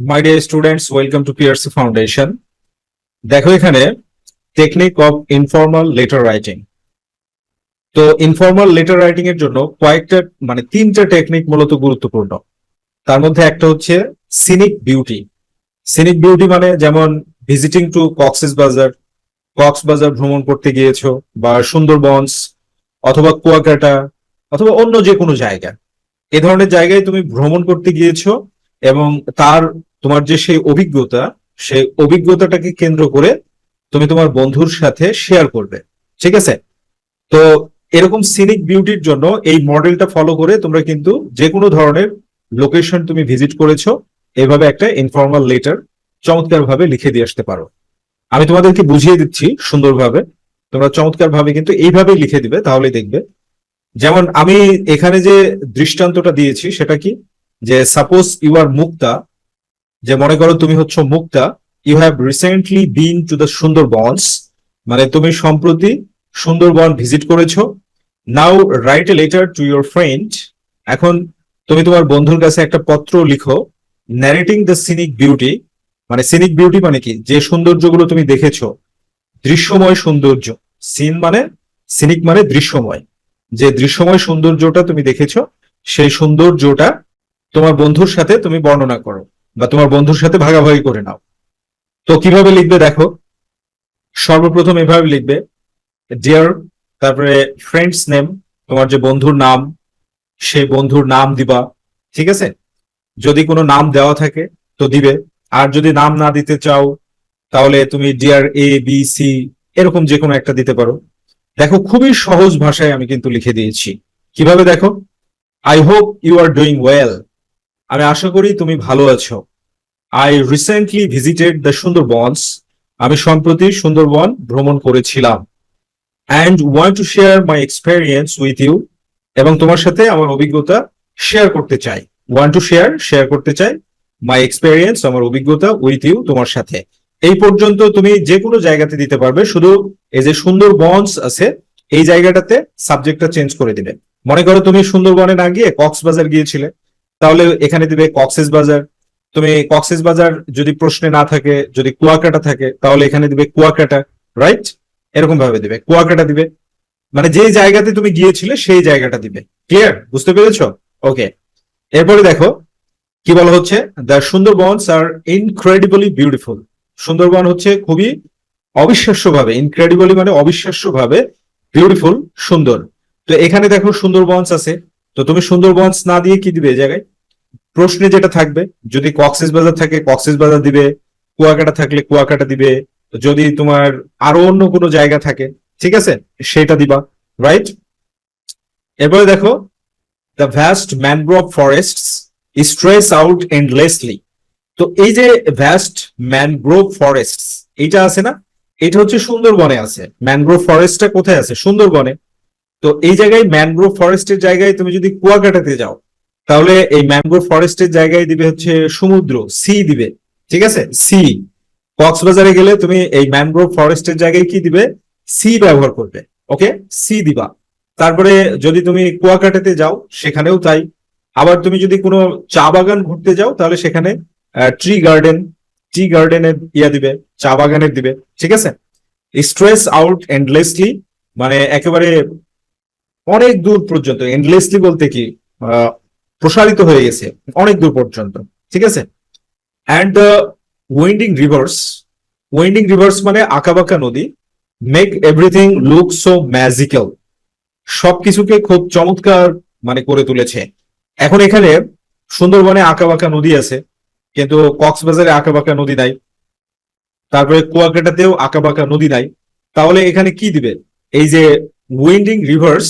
My dear students welcome to PRC foundation দেখো এখানে technique of informal letter writing তো informal letter writing এর জন্য কয়েকটা মানে তিনটা টেকনিক মূলত গুরুত্বপূর্ণ। তার মধ্যে একটা হচ্ছে সিনিক বিউটি সিনিক বিউটি মানে যেমন ভিজিটিং টু কক্সেস বাজার কক্সবাজার ভ্রমণ করতে গিয়েছো, বা সুন্দরবনস, অথবা কুয়াকাটা, অথবা অন্য যে কোনো জায়গা। এ ধরনের জায়গায় তুমি ভ্রমণ করতে গিয়েছো এবং তার, তোমার যে সেই অভিজ্ঞতা, সেই অভিজ্ঞতাটাকে কেন্দ্র করে তুমি তোমার বন্ধুর সাথে শেয়ার করবে। ঠিক আছে? তো এরকম সিনিক বিউটির জন্য এই মডেলটা ফলো করে তোমরা কিন্তু যে কোনো ধরনের লোকেশন তুমি ভিজিট করেছ, এভাবে একটা ইনফর্মাল লেটার চমৎকার ভাবে লিখে দিয়ে আসতে পারো। আমি তোমাদেরকে বুঝিয়ে দিচ্ছি সুন্দরভাবে। তোমরা চমৎকার ভাবে কিন্তু এইভাবে লিখে দিবে তাহলে দেখবে। যেমন আমি এখানে যে দৃষ্টান্তটা দিয়েছি, সেটা কি? যে সাপোজ ইউ আর মুক্তা যে মনে করো তুমি হচ্ছে Mukta you have recently been to the Sundarbans মানে তুমি সম্প্রতি সুন্দরবন ভিজিট করেছ now write a letter to your friend এখন তুমি তোমার বন্ধুর কাছে একটা পত্র লিখো ন্যারেটিং দ্য সিনিক বিউটি মানে সিনিক বিউটি মানে কি? যে সৌন্দর্যগুলো তুমি দেখেছ, দৃশ্যময় সৌন্দর্য সিন মানে সিনিক মানে দৃশ্যময়, যে দৃশ্যময় সৌন্দর্যটা তুমি দেখেছ, সেই সৌন্দর্যটা তোমার বন্ধুর সাথে তুমি বর্ণনা করো, বা তোমার বন্ধুর সাথে ভাগাভাগি করে নাও। তো কীভাবে লিখবে দেখো? সর্বপ্রথম এভাবে লিখবে ডিয়ার তারপরে ফ্রেন্ডস নেম তোমার যে বন্ধুর নাম সেই বন্ধুর নাম দিবা, ঠিক আছে? যদি কোনো নাম দেওয়া থাকে, তো দিবে। আর যদি নাম না দিতে চাও, তাহলে তুমি ডিয়ার এ বি সি এরকম যে কোনো একটা দিতে পারো। দেখো, খুবই সহজ ভাষায় আমি কিন্তু লিখে দিয়েছি। কীভাবে দেখো? I hope you are doing well আমি আশা করি তুমি ভালো আছো। I recently visited the Sundarbans আমি সম্প্রতি সুন্দরবন ভ্রমণ করেছিলাম। And want to share my experience with you এবং তোমার সাথে আমার অভিজ্ঞতা শেয়ার করতে চাই। ওয়ান টু শেয়ার শেয়ার করতে চাই মাই এক্সপেরিয়েন্স আমার অভিজ্ঞতা উইথ ইউ তোমার সাথে। এই পর্যন্ত তুমি যে কোনো জায়গাতে দিতে পারবে, শুধু এই যে সুন্দরবনস আছে, এই জায়গাটাতে সাবজেক্টটা চেঞ্জ করে দিবে। মনে করো তুমি সুন্দরবনে না গিয়ে কক্সবাজার গিয়েছিলে। তাহলে এখানে দিবে কক্সেস বাজার। তুমি কক্সেস বাজার যদি প্রশ্নে না থাকে, যদি কুয়াকাটা থাকে, তাহলে এখানে দিবে কুয়াকাটা রাইট এরকম ভাবে দিবে, কুয়াকাটা দিবে। মানে যে জায়গাতে তুমি গিয়েছিলে, সেই জায়গাটা দিবে। ক্লিয়ার বুঝতে পেরেছ? ওকে এরপরে দেখো, কি বলা হচ্ছে? The Sundarbans are incredibly beautiful Sundarban হচ্ছে খুবই অবিশ্বাস্যভাবে ইনক্রেডিবলি মানে অবিশ্বাস্যভাবে বিউটিফুল সুন্দর। তো এখানে দেখো সুন্দরবনস আছে। তো তুমি সুন্দরবনস না দিয়ে কি দিবে জায়গায়? প্রশ্নে যেটা থাকবে, যদি কক্সেস বাজার থাকে, কক্সেস বাজার দিবে, কুয়াকাটা থাকলে কুয়াকাটা দিবে, যদি তোমার আরও অন্য কোনো জায়গা থাকে, ঠিক আছে? সেটা দিবা রাইট এরপরে দেখো the vast mangrove forest stretches out endlessly তো এই যে ভ্যাস্ট ম্যানগ্রোভ ফরেস্ট এইটা আছে না? এটা হচ্ছে সুন্দরবনে আছে। ম্যানগ্রোভ ফরেস্টটা কোথায় আছে? সুন্দরবনে। তো এই জায়গায় ম্যানগ্রোভ ফরেস্টের জায়গায় তুমি যদি কুয়াকাটাতে যাও, তাহলে এই ম্যানগ্রোভ ফরেস্টের জায়গায় দিবে হচ্ছে সমুদ্র সি দিবে, ঠিক আছে? সি কক্সবাজারে গেলে তুমি এই ম্যানগ্রোভ ফরেস্টের জায়গায় কি দিবে? সি ব্যবহার করবে ওকে সি দিবা। তারপরে যদি তুমি কুয়াকাটাতে যাও, সেখানেও তাই। আবার তুমি যদি কোনো চা বাগান ঘুরতে যাও, তাহলে সেখানে ট্রি গার্ডেন টি গার্ডেনের ইয়া দিবে, চা বাগানের দিবে, ঠিক আছে? স্ট্রেস আউট এন্ডলেসলি মানে একেবারে অনেক দূর পর্যন্ত এন্ডলেসলি বলতে কি প্রসারিত হয়ে গেছে, অনেক দূর পর্যন্ত, ঠিক আছে? And the winding rivers winding rivers মানে আঁকাবাঁকা নদী make everything look so magical সবকিছুকে খুব চমৎকার মানে করে তুলেছে। এখন এখানে সুন্দরবনে আঁকাবাঁকা নদী আছে, কিন্তু কক্সবাজারে আঁকাবাঁকা নদী নাই, তারপরে কুয়াকাটাতেও আঁকাবাঁকা নদী নাই, তাহলে এখানে কি দিবে? এই যে উইন্ডিং রিভার্স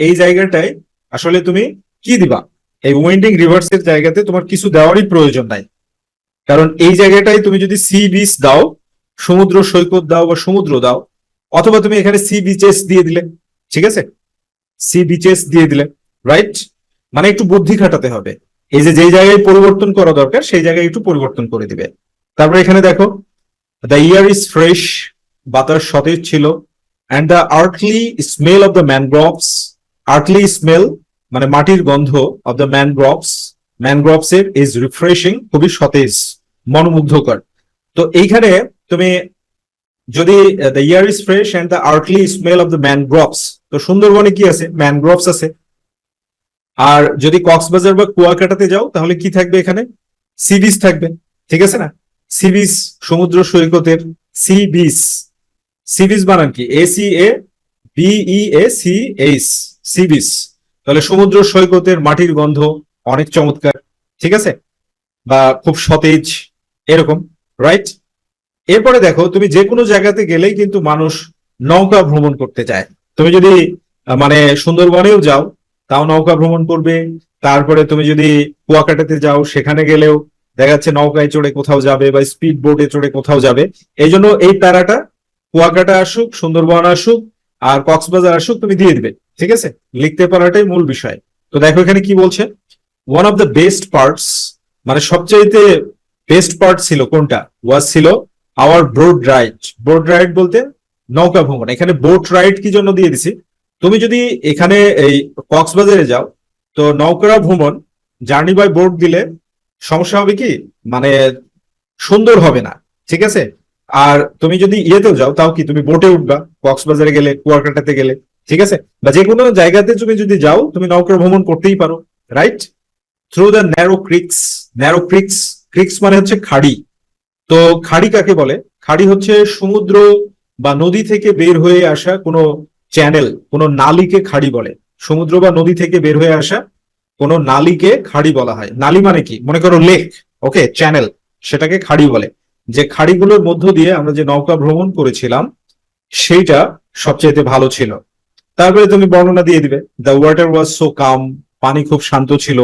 এই জায়গাটায় আসলে তুমি কি দিবা? এই উইন্ডিং রিভার্স এর জায়গাতে তোমার কিছু দেওয়ারই প্রয়োজন নাই। কারণ এই জায়গাটায় তুমি যদি সি বিচ দাও, সমুদ্র সৈকত দাও বা সমুদ্র দাও, অথবা তুমি এখানে সি বিচেস দিয়ে দিলে, ঠিক আছে? সি বিচেস দিয়ে দিলে রাইট মানে একটু বুদ্ধি খাটাতে হবে। এই যে যেই জায়গায় পরিবর্তন করা দরকার, সেই জায়গায় একটু পরিবর্তন করে দিবে। তারপরে এখানে দেখো দ্য ইয়ার ইজ ফ্রেশ বাতাস সতেজ ছিল and the earthly smell of the mangroves earthly smell মানে মাটির গন্ধ অফ দ্য ম্যানগ্রোভস ম্যানগ্রোভস এর ইজ রিফ্রেশিং খুবই সতেজ, মনোমুগ্ধকর। তো এইখানে তুমি যদি the air is fresh and the earthy smell of the mangroves তো সুন্দরবনে কি আছে? ম্যানগ্রোভস আছে। আর যদি কক্সবাজার বা কুয়াকাটাতে যাও, তাহলে কি থাকবে এখানে? সি বিচ থাকবে। ঠিক আছে না? সি বিচ সমুদ্র সৈকতের সি বিচ সি বিচ বানান কি? A C A B A C H C beach তাহলে সমুদ্র সৈকতের মাটির গন্ধ অনেক চমৎকার, ঠিক আছে? বা খুব সতেজ, এরকম রাইট এরপরে দেখো, তুমি যে কোনো জায়গাতে গেলেই কিন্তু মানুষ নৌকা ভ্রমণ করতে চায়। তুমি যদি মানে সুন্দরবনেও যাও, তাও নৌকা ভ্রমণ করবে। তারপরে তুমি যদি কুয়াকাটাতে যাও, সেখানে গেলেও দেখা যাচ্ছে নৌকায় চড়ে কোথাও যাবে বা স্পিড বোটে চড়ে কোথাও যাবে। এই জন্য এই প্যারাটা কুয়াকাটা আসুক, সুন্দরবন আসুক, আর কক্সবাজার আসুক, তুমি দিয়ে দিবে। ঠিক আছে? লিখতে পারাটাই মূল বিষয়। তো দেখো এখানে কি বলছে? One of the best parts মানে সবচাইতে বেস্ট পার্ট ছিল কোনটা? ওয়াজ ছিল our boat ride boat ride বলতে নৌকা ভ্রমণ। এখানে বোট রাইড কি জন্য দিয়ে দিছি? তুমি যদি এখানে এই কক্সবাজারে যাও, তো নৌকা ভ্রমণ জার্নি বাই বোট দিলে সমস্যা হবে কি? মানে সুন্দর হবে না। ঠিক আছে? আর তুমি যদি ইয়েতেও যাও, তাও কি? তুমি বোটে উঠবা, কক্সবাজারে গেলে, কুয়াকাটাতে গেলে। ঠিক আছে? বা যে কোনো জায়গাতে তুমি যদি যাও, তুমি নৌকা ভ্রমণ করতেই পারো right through the narrow creeks narrow creeks creeks মানে হচ্ছে খাড়ি। তো খাড়ি কাকে বলে? খাড়ি হচ্ছে সমুদ্র বা নদী থেকে বের হয়ে আসা কোনো চ্যানেল কোনো নালীকে খাড়ি বলে। সমুদ্র বা নদী থেকে বের হয়ে আসা কোনো নালীকে খাড়ি বলা হয়। নালী মানে কি? মনে করো লেক ওকে চ্যানেল সেটাকে খাড়ি বলে। যে খাড়িগুলোর মধ্য দিয়ে আমরা যে নৌকা ভ্রমণ করেছিলাম, সেইটা সবচেয়ে ভালো ছিল। তারপরে তুমি বর্ণনা দিয়ে দিবে the water was so calm পানি খুব শান্ত ছিল।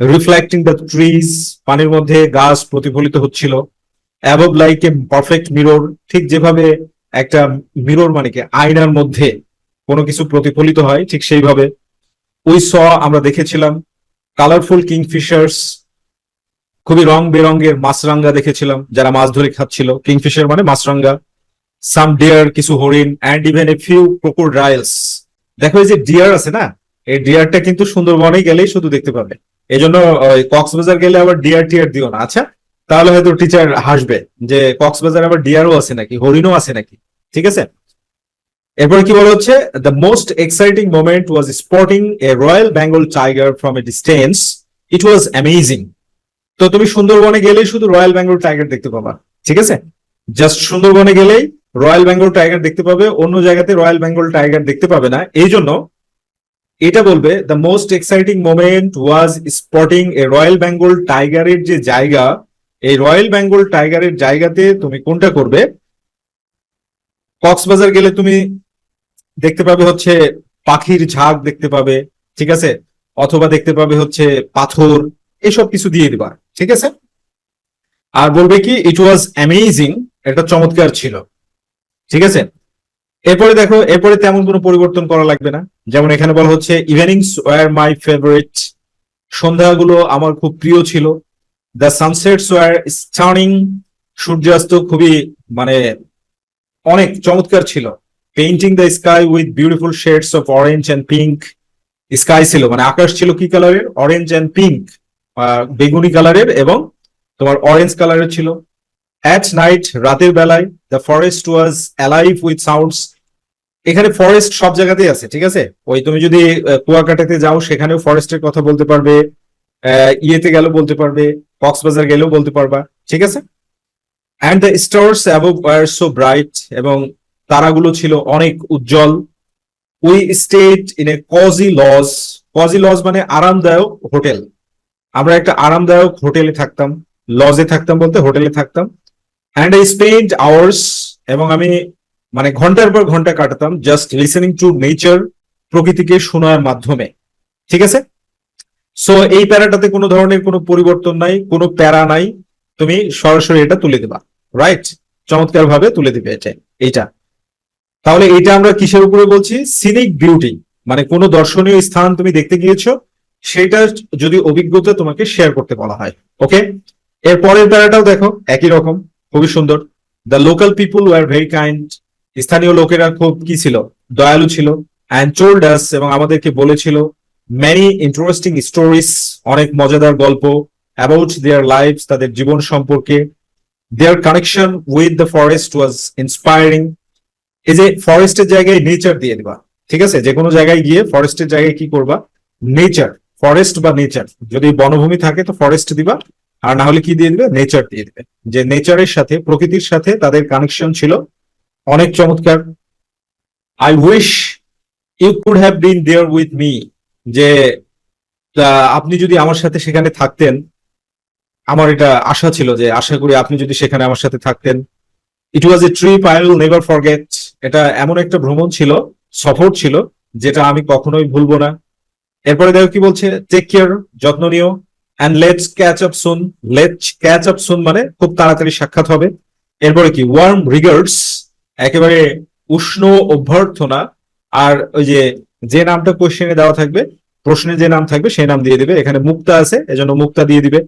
রিফ্লেক্টিং দ্য ট্রিজ পানির মধ্যে গাছ প্রতিফলিত হচ্ছিল। Above like a perfect mirror ঠিক যেভাবে একটা মিরর মানে কি, আয়নার মধ্যে কোনো কিছু প্রতিফলিত হয়, ঠিক সেইভাবে। ওই স আমরা দেখেছিলাম কালারফুল কিংফিশার্স খুবই রং বেরঙের মাছরাঙ্গা দেখেছিলাম, যারা মাছ ধরে খাচ্ছিল। কিংফিশার মানে মাছরাঙ্গা। সাম ডিয়ার কিছু হরিণ and even a few crocodiles দেখো এই যে ডিয়ার আছে না, এই ডিয়ারটা কিন্তু সুন্দরবনে গেলেই শুধু দেখতে পাবে। এই জন্য কক্সবাজার গেলে আবার ডিয়ার টিয়ার দিও না। আচ্ছা তাহলে হয়তো টিচার হাসবে যে কক্সবাজার আবার ডিয়ারও আছে নাকি, হরিণও আছে নাকি? ঠিক আছে? এরপর কি বলা হচ্ছে the most exciting moment was spotting a royal Bengal tiger from a distance it was amazing তো তুমি সুন্দরবনে গেলেই শুধু রয়্যাল বেঙ্গল টাইগার দেখতে পাবা। ঠিক আছে? জাস্ট সুন্দরবনে গেলেই রয়্যাল বেঙ্গল টাইগার দেখতে পাবে, অন্য জায়গাতে রয়্যাল বেঙ্গল টাইগার দেখতে পাবে না। এই জন্য এটা বলবে the most exciting moment was spotting a royal Bengal টাইগারের যে জায়গা। এই রয়্যাল বেঙ্গল টাইগারের জায়গাতে তুমি কোনটা করবে? কক্সবাজার গেলে তুমি দেখতে পাবে হচ্ছে পাখির ঝাঁক দেখতে পাবে, ঠিক আছে? অথবা দেখতে পাবে হচ্ছে পাথর, এসব কিছু দিয়ে দিবা, ঠিক আছে? আর বলবে কি ইট ওয়াজ অ্যামেজিং এটা চমৎকার ছিল। ঠিক আছে? এরপরে দেখো, এরপরে তেমন কোনো পরিবর্তন করা লাগবে না। যেমন এখানে বলা হচ্ছে ইভিনিংস ওয়ার মাই ফেভারিট সন্ধ্যাগুলো আমার খুব প্রিয় ছিল। দ্য সানসেটস ওয়ার স্টার্নিং সূর্যাস্ত খুবই মানে অনেক চমৎকার ছিল। Painting the sky with beautiful shades of orange and pink sky ছিল মানে আকাশ ছিল কি কালারের? অরেঞ্জ অ্যান্ড পিঙ্ক বেগুনি কালারের এবং তোমার অরেঞ্জ কালারের ছিল। অ্যাট নাইট রাতের বেলায় the forest was alive with sounds এখানে ফরেস্ট সব জায়গাতেই আছে, ঠিক আছে? ওই তুমি যদি কুয়াকাটাতে যাও, সেখানেও ফরেস্টের কথা বলতে পারবে ইয়েতে গেলেও বলতে পারবে, কক্সবাজার গেলেও বলতে পারবা, ঠিক আছে? And the stars above were so bright এবং তারাগুলো ছিল অনেক উজ্জ্বল। We stayed in a cosy lodge cosy lodge মানে আরামদায়ক হোটেল। আমরা একটা আরামদায়ক হোটেলে থাকতাম লজে থাকতাম বলতে হোটেলে থাকতাম। অ্যান্ড আই স্পেন্ড আওয়ার্স এবং আমি মানে ঘণ্টার পর ঘণ্টা কাটাতাম জাস্ট লিসেনিং টু নেচার প্রকৃতিকে শোনার মাধ্যমে। ঠিক আছে? সো এই প্যারাটাতে কোনো ধরনের কোনো পরিবর্তন নাই, কোনো প্যারা নাই। তুমি সরাসরি এটা তুলে দেবা। রাইট চমৎকার ভাবে তুলে দিবে এটা, এইটা। তাহলে এটা আমরা কিসের উপরে বলছি? সিনিক বিউটি মানে কোনো দর্শনীয় স্থান তুমি দেখতে গিয়েছো, সেটা যদি অভিজ্ঞতা তোমাকে শেয়ার করতে বলা হয়। ওকে এর পরের প্যারাটাও দেখো, একই রকম। খুবই সুন্দর। The local people were very kind স্থানীয় লোকেরা খুব কি ছিল? দয়ালু ছিল অ্যান্ড টোল্ড আস এবং আমাদেরকে বলেছিল ম্যানি ইন্টারেস্টিং স্টোরিজ অনেক মজাদার গল্প অ্যাবাউট দেয়ার লাইফ তাদের জীবন সম্পর্কে। Their connection with the forest was inspiring এই যে ফরেস্টের জায়গায় নেচার দিয়ে দিবা, ঠিক আছে? যে কোনো জায়গায় গিয়ে ফরেস্টের জায়গায় কি করবা? নেচার ফরেস্ট বা নেচার যদি বনভূমি থাকে তো ফরেস্ট দিবা আর না হলে কি দিয়ে দিবে? নেচার দিয়ে দিবে। যে নেচারের সাথে, প্রকৃতির সাথে তাদের কানেকশন ছিল অনেক চমৎকার। I wish you could have been there with me যে আপনি যদি আমার সাথে সেখানে থাকতেন, আমার এটা আশা ছিল যে আশা করি আপনি যদি সেখানে আমার সাথে থাকতেন। It was a trip I will never forget এটা এমন একটা ভ্রমণ ছিল, সফর ছিল, যেটা আমি কখনোই ভুলবো না। এরপরে দেখো কি বলছে? টেক কেয়ার যত্ন নিও। And let's catch up soon let's catch up soon মানে খুব তাড়াতাড়ি সাক্ষাৎ হবে। এরপরে কি? ওয়ার্ম রিগার্ডস একেবারে উষ্ণ অভ্যর্থনা, আর ওই যে যে নামটা কোশ্চেনে দেওয়া থাকবে প্রশ্নে যে নাম থাকবে, সেই নাম দিয়ে দিবে। এখানে মুক্তা আছে, এজন্য মুক্তা দিয়ে দিবে।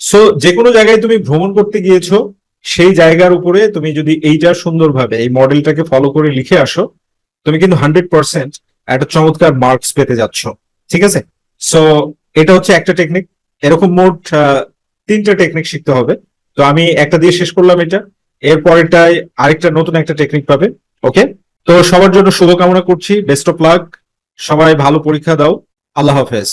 সো যে কোনো জায়গায় তুমি ভ্রমণ করতে গিয়েছো, সেই জায়গার উপরে তুমি যদি এইটা সুন্দরভাবে, এই মডেলটাকে ফলো করে লিখে আসো, তুমি কিন্তু হান্ড্রেড পার্সেন্ট একটা চমৎকার মার্কস পেতে যাচ্ছ। ঠিক আছে? সো এটা হচ্ছে একটা টেকনিক এরকম মোট তিনটা টেকনিক শিখতে হবে। তো আমি একটা দিয়ে শেষ করলাম এটা। এরপরেটাই আরেকটা নতুন একটা টেকনিক পাবে ওকে তো সবার জন্য শুভকামনা করছি বেস্ট অফ লাক সবাই ভালো পরীক্ষা দাও। আল্লাহ হাফেজ।